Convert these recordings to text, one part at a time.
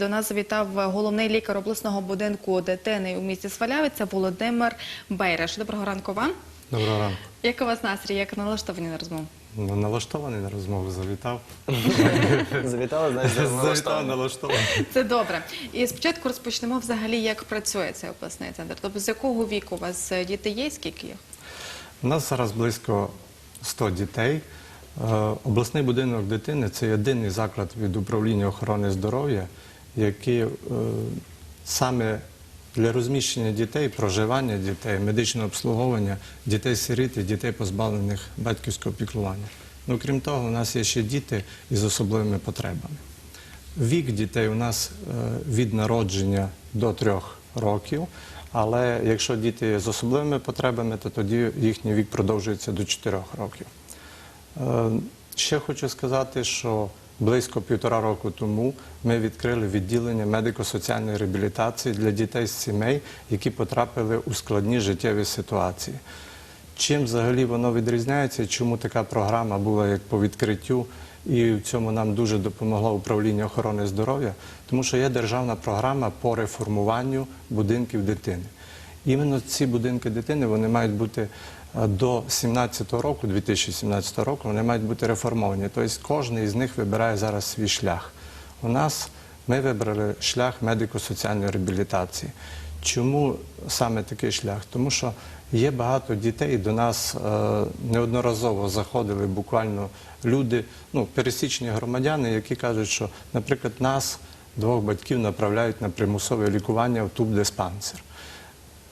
До нас завітав головний лікар обласного будинку дитини у місті Свалявиця Володимир Бейраш. Доброго ранку вам. Доброго ранку. Як у вас настрій? Як налаштовані на розмову? Ну, налаштований на розмову, завітав. Завітали, знаєш, Завітав, налаштований. Це добре. І спочатку розпочнемо взагалі, як працює цей обласний центр. Тобто з якого віку у вас е, діти є? Скільки їх? У нас зараз близько 100 дітей. Е, Обласний будинок дитини це єдиний заклад від управління охорони здоров'я, який е, саме для розміщення дітей, проживання дітей, медичного обслуговування дітей-сиріт і дітей, позбавлених батьківського піклування. Ну, крім того, у нас є ще діти із особливими потребами. Вік дітей у нас е, від народження до трьох років, але якщо діти з особливими потребами, то тоді їхній вік продовжується до 4 років. Е, Ще хочу сказати, що близько півтора року тому ми відкрили відділення медико-соціальної реабілітації для дітей з сімей, які потрапили у складні життєві ситуації. Чим взагалі воно відрізняється, чому така програма була як по відкриттю, і в цьому нам дуже допомогло управління охорони здоров'я, тому що є державна програма по реформуванню будинків дитини. Іменно ці будинки дитини вони мають бути до 17 року, 2017 року, вони мають бути реформовані. Тобто кожен із них вибирає зараз свій шлях. У нас ми вибрали шлях медико-соціальної реабілітації. Чому саме такий шлях? Тому що є багато дітей, до нас е, неодноразово заходили буквально люди, ну, пересічні громадяни, які кажуть, що, наприклад, нас, двох батьків, направляють на примусове лікування в тубдиспансер.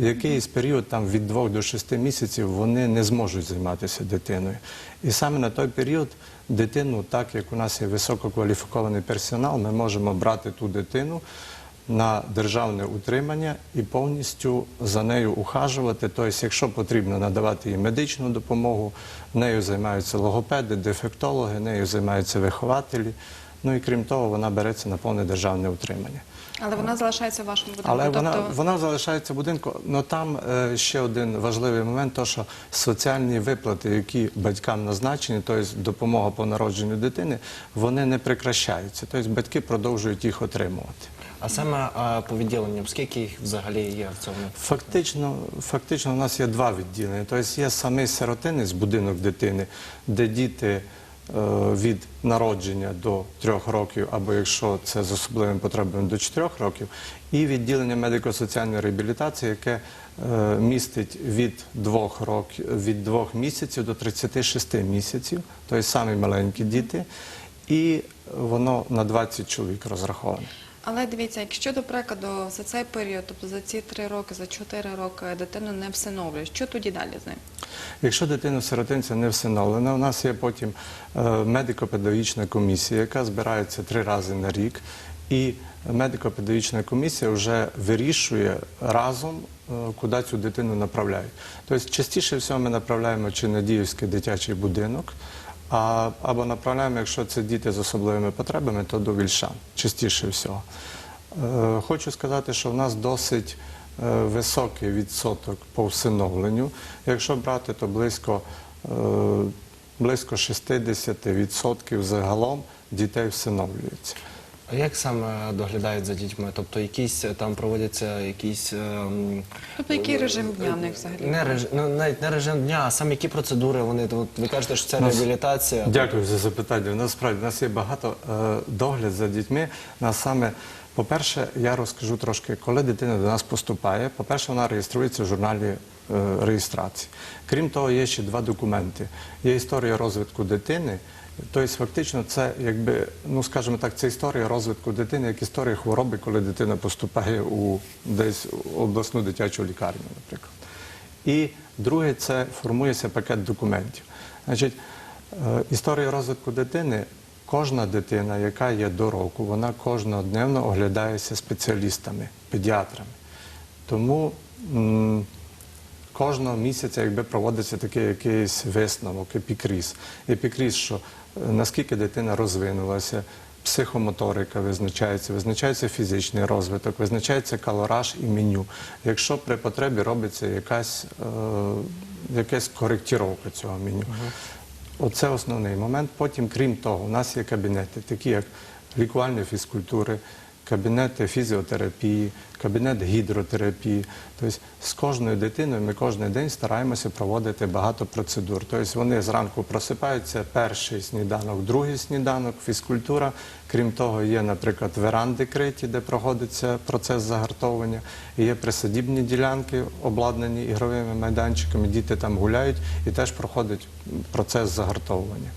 Якийсь період, там від 2 до 6 місяців, вони не зможуть займатися дитиною. І саме на той період дитину, так як у нас є висококваліфікований персонал, ми можемо брати ту дитину на державне утримання і повністю за нею ухажувати. Тобто, якщо потрібно надавати їй медичну допомогу, нею займаються логопеди, дефектологи, нею займаються вихователі. Ну і крім того, вона береться на повне державне утримання. Але вона залишається в вашому будинку. Але вона, тобто... вона залишається в будинку. але там е, ще один важливий момент, то що соціальні виплати, які батькам назначені, тобто допомога по народженню дитини, вони не прекращаються. Тобто батьки продовжують їх отримувати. А саме а, по відділенням, скільки їх взагалі є в цьому? Фактично, фактично, у нас є два відділення. Тобто є самий сиротинець будинок дитини, де діти від народження до трьох років, або якщо це з особливими потребами до чотирьох років, і відділення медико-соціальної реабілітації, яке е, містить від двох років, від двох місяців до 36 місяців, тобто самі маленькі діти, і воно на 20 чоловік розраховане. Але дивіться, якщо до прикладу за цей період, тобто за ці три роки, за чотири роки дитину не всиновлюють, що тоді далі з ним? Якщо дитина сиротинця не всиновлена, у нас є потім е, медико-педагогічна комісія, яка збирається три рази на рік, і медико-педагогічна комісія вже вирішує разом, е, куди цю дитину направляють. Тобто, частіше всього ми направляємо чи на Діївський дитячий будинок, або направляємо, якщо це діти з особливими потребами, то до Вільшан, частіше всього. Е, Хочу сказати, що в нас досить високий відсоток по всиновленню. Якщо брати, то близько, е, близько 60% загалом дітей всиновлюється. А як саме доглядають за дітьми? Тобто якісь е, там проводяться якісь. ем, Тобто який режим дня в них взагалі? Не реж... ну, навіть не режим дня, а саме які процедури вони. От ви кажете, що це Нас- реабілітація. Дякую за запитання. Насправді у нас є багато е, догляд за дітьми. Нас саме, по-перше, я розкажу трошки, коли дитина до нас поступає. По-перше, вона реєструється в журналі е, реєстрації. Крім того, є ще два документи. Є історія розвитку дитини. Тобто, фактично, це якби, ну скажімо так, це історія розвитку дитини, як історія хвороби, коли дитина поступає у десь у обласну дитячу лікарню, наприклад. І друге, це формується пакет документів. Значить, е, історія розвитку дитини. Кожна дитина, яка є до року, вона кожнодневно оглядається спеціалістами, педіатрами. Тому кожного місяця якби проводиться такий якийсь висновок, епікріз. Епікріз, що е, наскільки дитина розвинулася, психомоторика визначається, визначається фізичний розвиток, визначається калораж і меню. Якщо при потребі робиться якась, е, якась коректіровка цього меню. Оце основний момент. Потім, крім того, у нас є кабінети, такі як лікувальної фізкультури, кабінети фізіотерапії, кабінет гідротерапії. Тобто з кожною дитиною ми кожен день стараємося проводити багато процедур. Тобто вони зранку просипаються, перший сніданок, другий сніданок, фізкультура. Крім того, є, наприклад, веранди криті, де проводиться процес загартовування. Є присадібні ділянки, обладнані ігровими майданчиками. Діти там гуляють і теж проходить процес загартовування.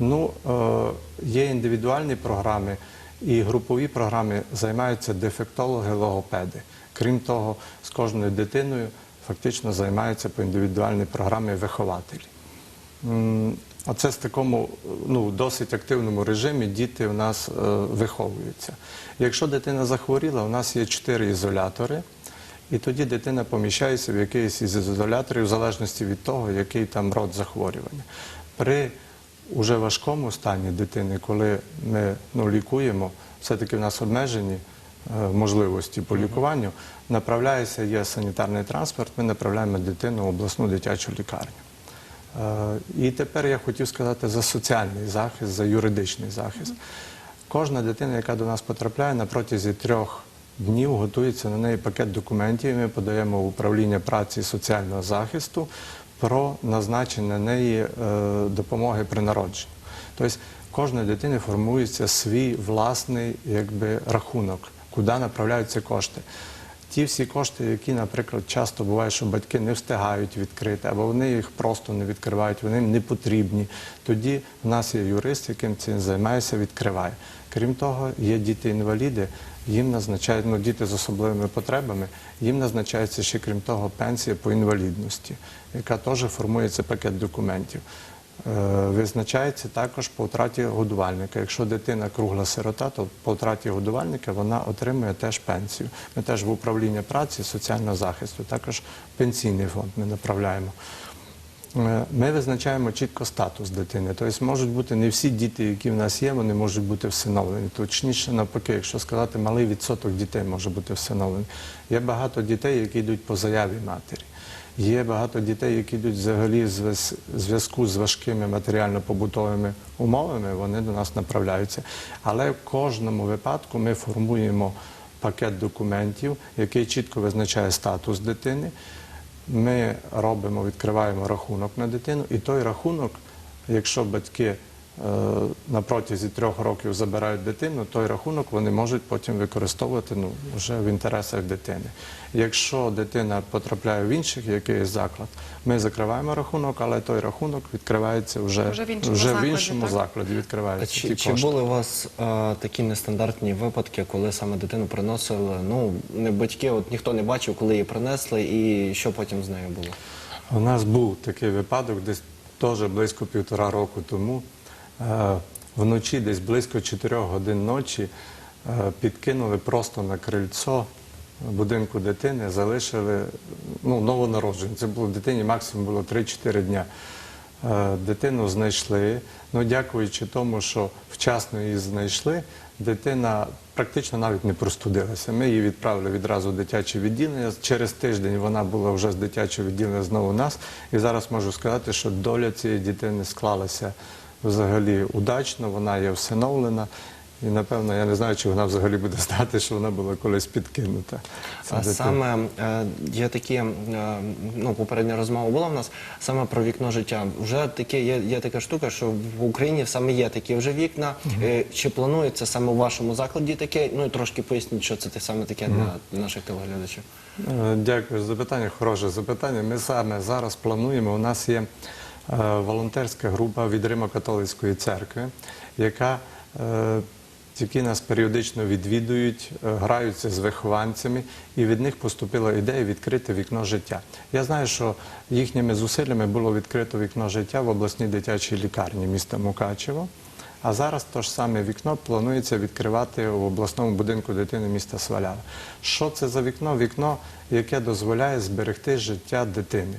Ну, е, є індивідуальні програми і групові програми займаються дефектологи, логопеди. Крім того, з кожною дитиною фактично займаються по індивідуальній програмі вихователі. Оце в такому ну, досить активному режимі діти у нас е, виховуються. Якщо дитина захворіла, у нас є чотири ізолятори, і тоді дитина поміщається в якийсь із ізоляторів, в залежності від того, який там род захворювання. При уже важкому стані дитини, коли ми ну, лікуємо, все-таки в нас обмежені е, можливості по лікуванню, направляється, є санітарний транспорт, ми направляємо дитину в обласну дитячу лікарню. Е, І тепер я хотів сказати за соціальний захист, за юридичний захист. Кожна дитина, яка до нас потрапляє, на протязі трьох днів готується на неї пакет документів. Ми подаємо в управління праці і соціального захисту про назначення неї е, допомоги при народженні. Тобто кожної дитини формується свій власний якби, рахунок, куди направляються кошти. Ті всі кошти, які, наприклад, часто буває, що батьки не встигають відкрити, або вони їх просто не відкривають, вони їм не потрібні. Тоді в нас є юрист, яким цим займається, відкриває. Крім того, є діти-інваліди, їм назначають ну, діти з особливими потребами, їм назначається ще крім того пенсія по інвалідності, яка теж формується пакет документів. Е, Визначається також по втраті годувальника. Якщо дитина кругла сирота, то по втраті годувальника вона отримує теж пенсію. Ми теж в управління праці, соціального захисту, також пенсійний фонд ми направляємо. Е, Ми визначаємо чітко статус дитини. Тобто можуть бути не всі діти, які в нас є, вони можуть бути всиновлені. Точніше, навпаки, якщо сказати, малий відсоток дітей може бути всиновлений. Є багато дітей, які йдуть по заяві матері. Є багато дітей, які йдуть взагалі в зв'язку з важкими матеріально-побутовими умовами, вони до нас направляються. Але в кожному випадку ми формуємо пакет документів, який чітко визначає статус дитини. Ми робимо, відкриваємо рахунок на дитину, і той рахунок, якщо батьки на протязі трьох років забирають дитину, той рахунок вони можуть потім використовувати ну, вже в інтересах дитини. Якщо дитина потрапляє в інший якийсь заклад, ми закриваємо рахунок, але той рахунок відкривається вже, Вже в іншому вже в закладі, іншому так? закладі. А чи, ті чи кошти. були у вас е, такі нестандартні випадки, коли саме дитину приносили? Ну, не батьки, от ніхто не бачив, коли її принесли, і що потім з нею було? У нас був такий випадок, десь теж близько півтора року тому. Е, Вночі, десь близько 4 годин ночі, е, підкинули просто на крильцо будинку дитини, залишили ну, новонароджену. Це було дитині максимум було 3-4 дня. Е, Дитину знайшли. Ну, дякуючи тому, що вчасно її знайшли, дитина практично навіть не простудилася. Ми її відправили відразу в дитяче відділення. Через тиждень вона була вже з дитячого відділення знову у нас. І зараз можу сказати, що доля цієї дитини склалася взагалі удачно, вона є всиновлена. І напевно, я не знаю, чи вона взагалі буде знати, що вона була колись підкинута. А саме е, є такі, е, ну попередня розмова була в нас саме про вікно життя. Вже таке є, є така штука, що в Україні саме є такі вже вікна. Е, Чи планується саме у вашому закладі таке? Ну і трошки поясніть, що це саме таке для наших телеглядачів. Дякую за запитання. Хороше запитання. Ми саме зараз плануємо. У нас є волонтерська група від Римо-католицької церкви, яка е, які нас періодично відвідують, е, граються з вихованцями, і від них поступила ідея відкрити вікно життя. Я знаю, що їхніми зусиллями було відкрито вікно життя в обласній дитячій лікарні міста Мукачево. А зараз то ж саме вікно планується відкривати в обласному будинку дитини міста Свалява. Що це за вікно? Вікно, яке дозволяє зберегти життя дитини.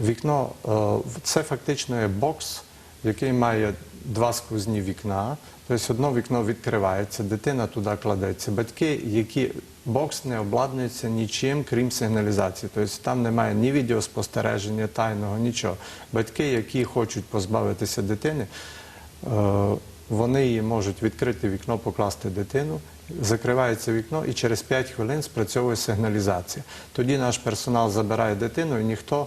Вікно е, це фактично є бокс, який має два сквозні вікна. Тобто одне вікно відкривається, дитина туди кладеться. Батьки, які бокс не обладнується нічим, крім сигналізації. Тобто там немає ні відеоспостереження, тайного, нічого. Батьки, які хочуть позбавитися дитини, е, вони її можуть відкрити вікно, покласти дитину, закривається вікно і через 5 хвилин спрацьовує сигналізація. Тоді наш персонал забирає дитину і ніхто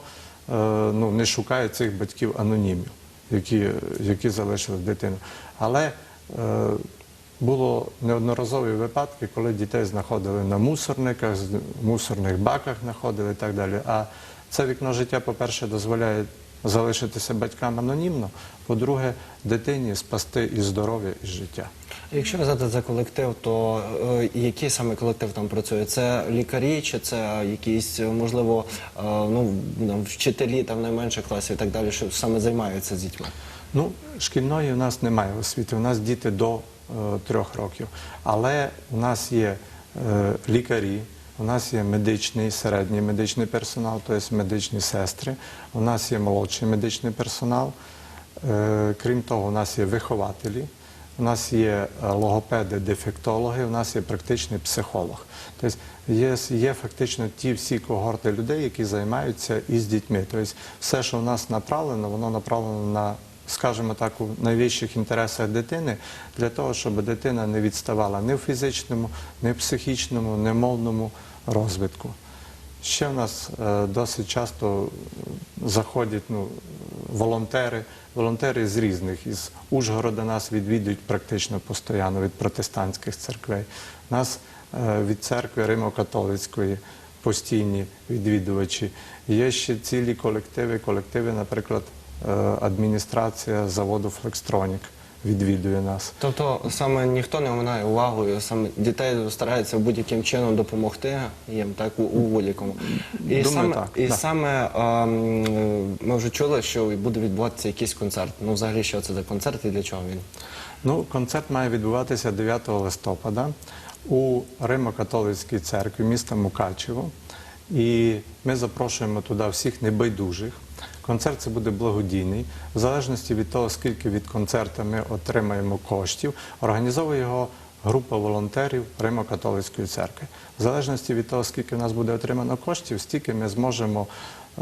ну, не шукає цих батьків анонімів, які, які залишили дитину. Але е, було неодноразові випадки, коли дітей знаходили на мусорниках, мусорних баках знаходили і так далі. А це вікно життя, по-перше, дозволяє залишитися батькам анонімно, по-друге, дитині спасти і здоров'я, і життя. Якщо взяти за колектив, то е, який саме колектив там працює? Це лікарі, чи це якісь, е, можливо, е, ну, там, вчителі там найменших класів і так далі, що саме займаються з дітьми? Ну, шкільної у нас немає освіти, у нас діти до е, трьох років. Але у нас є е, лікарі, у нас є медичний, середній медичний персонал, тобто медичні сестри, у нас є молодший медичний персонал. Е, крім того, у нас є вихователі, у нас є е, логопеди, дефектологи, у нас є практичний психолог. Тобто є, є фактично ті всі когорти людей, які займаються із дітьми. Тобто все, що в нас направлено, воно направлено на, скажімо так, у найвищих інтересах дитини, для того, щоб дитина не відставала ні в фізичному, ні в психічному, ні в мовному розвитку. Ще в нас е, досить часто заходять ну, волонтери, волонтери з різних. Із Ужгорода нас відвідують практично постійно від протестантських церквей. Нас е, від церкви Римо-католицької постійні відвідувачі. Є ще цілі колективи, колективи, наприклад, адміністрація заводу Флекстронік відвідує нас. Тобто саме ніхто не оминає увагою, саме дітей стараються будь-яким чином допомогти їм так у, у будь-якому. І Думаю, саме, так, і да. саме ем, ми вже чули, що буде відбуватися якийсь концерт. Ну, взагалі, що це за концерт і для чого він? Ну, концерт має відбуватися 9 листопада у Римо-католицькій церкві міста Мукачево. І ми запрошуємо туди всіх небайдужих. Концерт це буде благодійний. В залежності від того, скільки від концерту ми отримаємо коштів, організовує його група волонтерів Римо-католицької церкви. В залежності від того, скільки в нас буде отримано коштів, стільки ми зможемо, е,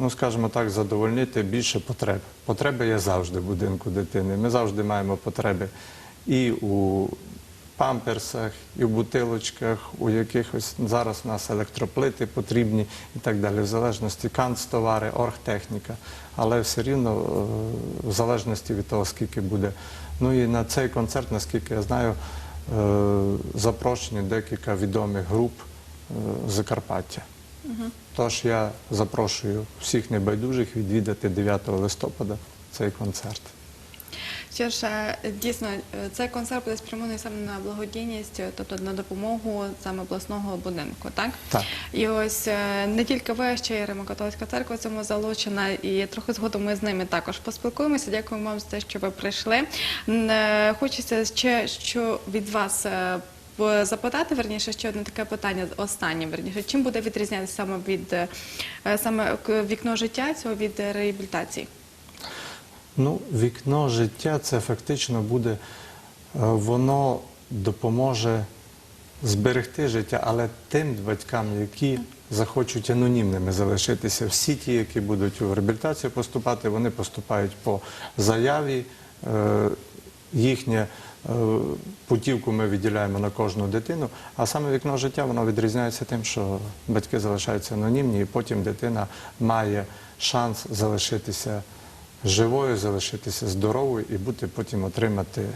ну скажімо так, задовольнити більше потреб. Потреби є завжди в будинку дитини. Ми завжди маємо потреби і у памперсах, і в бутилочках, у якихось зараз у нас електроплити потрібні і так далі, в залежності канцтовари, оргтехніка, але все рівно е, в залежності від того, скільки буде. Ну і на цей концерт, наскільки я знаю, е, запрошені декілька відомих груп е, Закарпаття. Тож я запрошую всіх небайдужих відвідати 9 листопада цей концерт. Е, дійсно, цей концерт буде спрямований саме на благодійність, тобто на допомогу саме обласного будинку, так? Так. І ось е, не тільки ви, ще й Римо-католицька церква в цьому залучена, і трохи згодом ми з ними також поспілкуємося. Дякуємо вам за те, що ви прийшли. Е, Хочеться ще що від вас. е, Запитати верніше ще одне таке питання останнє верніше. Чим буде відрізнятися саме від саме вікно життя цього від реабілітації? Ну, вікно життя це фактично буде, е, воно допоможе зберегти життя, але тим батькам, які захочуть анонімними залишитися, всі ті, які будуть у реабілітацію поступати, вони поступають по заяві. Е, Їхнє е, путівку ми відділяємо на кожну дитину, а саме вікно життя воно відрізняється тим, що батьки залишаються анонімні, і потім дитина має шанс залишитися живою, залишитися здоровою і бути потім отримати е,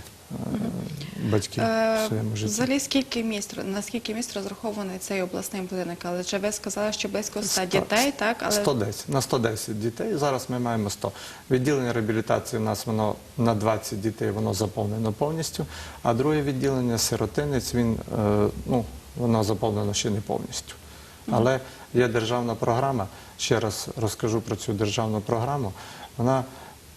батьків в своєму житті. Взагалі, скільки місць, на скільки місць розрахований цей обласний будинок? Але вже ви сказали, що близько 100 дітей, так? Але 110, на 110 дітей. Зараз ми маємо 100. Відділення реабілітації у нас воно на 20 дітей воно заповнено повністю, а друге відділення сиротинець, він, е, ну, воно заповнено ще не повністю. Але є державна програма, ще раз розкажу про цю державну програму. Вона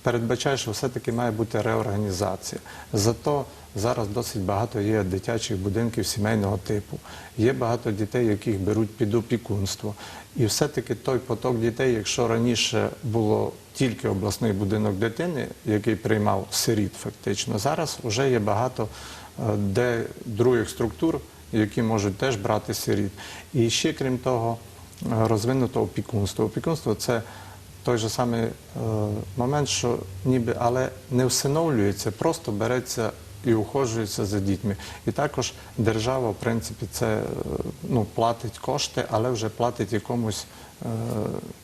передбачає, що все-таки має бути реорганізація. Зато зараз досить багато є дитячих будинків сімейного типу. Є багато дітей, яких беруть під опікунство. І все-таки той поток дітей, якщо раніше було тільки обласний будинок дитини, який приймав сиріт фактично, зараз вже є багато е, де других структур, які можуть теж брати сиріт. І ще крім того, е, розвинуто опікунство. Опікунство це той же самий е, момент, що ніби але не всиновлюється, просто береться і ухожується за дітьми. І також держава, в принципі, це е, ну, платить кошти, але вже платить якомусь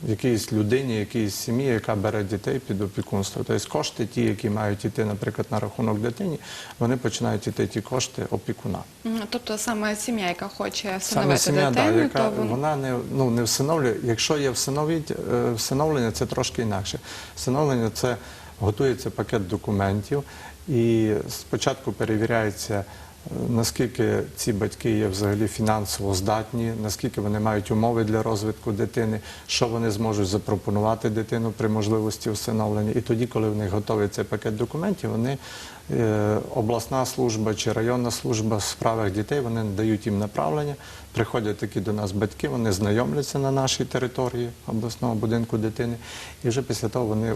якійсь людині, якійсь сім'ї, яка бере дітей під опікунство. Тобто кошти, ті, які мають йти, наприклад, на рахунок дитині, вони починають йти ті кошти опікуна. Тобто саме сім'я, яка хоче Саме встановити сім'я, да, дитину, яка то вон- вона не, ну, не всиновлює. Якщо є е, всиновлення, це трошки інакше. Всиновлення це готується пакет документів, і спочатку перевіряється, е, наскільки ці батьки є взагалі фінансово здатні, наскільки вони мають умови для розвитку дитини, що вони зможуть запропонувати дитину при можливості встановлення. І тоді, коли в них готовий цей пакет документів, вони е, обласна служба чи районна служба в справах дітей вони дають їм направлення. Приходять такі до нас батьки, вони знайомляться на нашій території обласного будинку дитини, і вже після того вони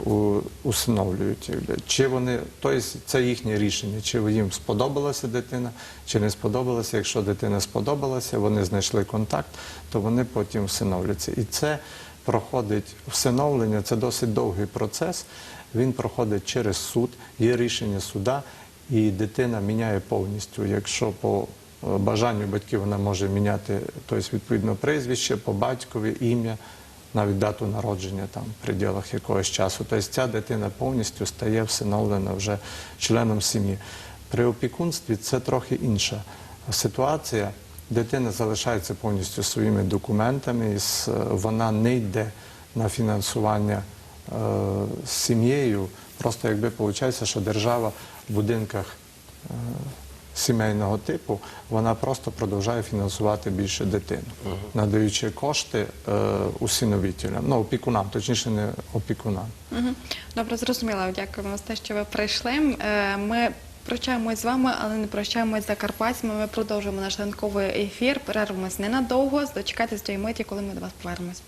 усиновлюють. Чи вони, тобто це їхнє рішення, чи їм сподобалася дитина, чи не сподобалася. Якщо дитина сподобалася, вони знайшли контакт, то вони потім всиновлюються. І це проходить всиновлення, це досить довгий процес. Він проходить через суд, є рішення суда, і дитина міняє повністю. Якщо по бажанню батьків вона може міняти тобто, відповідно прізвище по батькові, ім'я, навіть дату народження там в пределах якогось часу. Тобто ця дитина повністю стає всиновлена вже членом сім'ї. При опікунстві це трохи інша ситуація. Дитина залишається повністю своїми документами, і вона не йде на фінансування е, сім'єю. Просто якби виходить, що держава в будинках е, сімейного типу вона просто продовжує фінансувати більше дитину, надаючи кошти е, усиновителям, ну опікунам, точніше не опікунам. Мгм. Добре, зрозуміло. Дякуємо за те, що ви прийшли. Е, Ми прощаємось з вами, але не прощаємось з закарпатцями. Ми продовжуємо наш ранковий ефір. Перервемось ненадовго. Дочекайтесь тієї миті, коли ми до вас повернемось.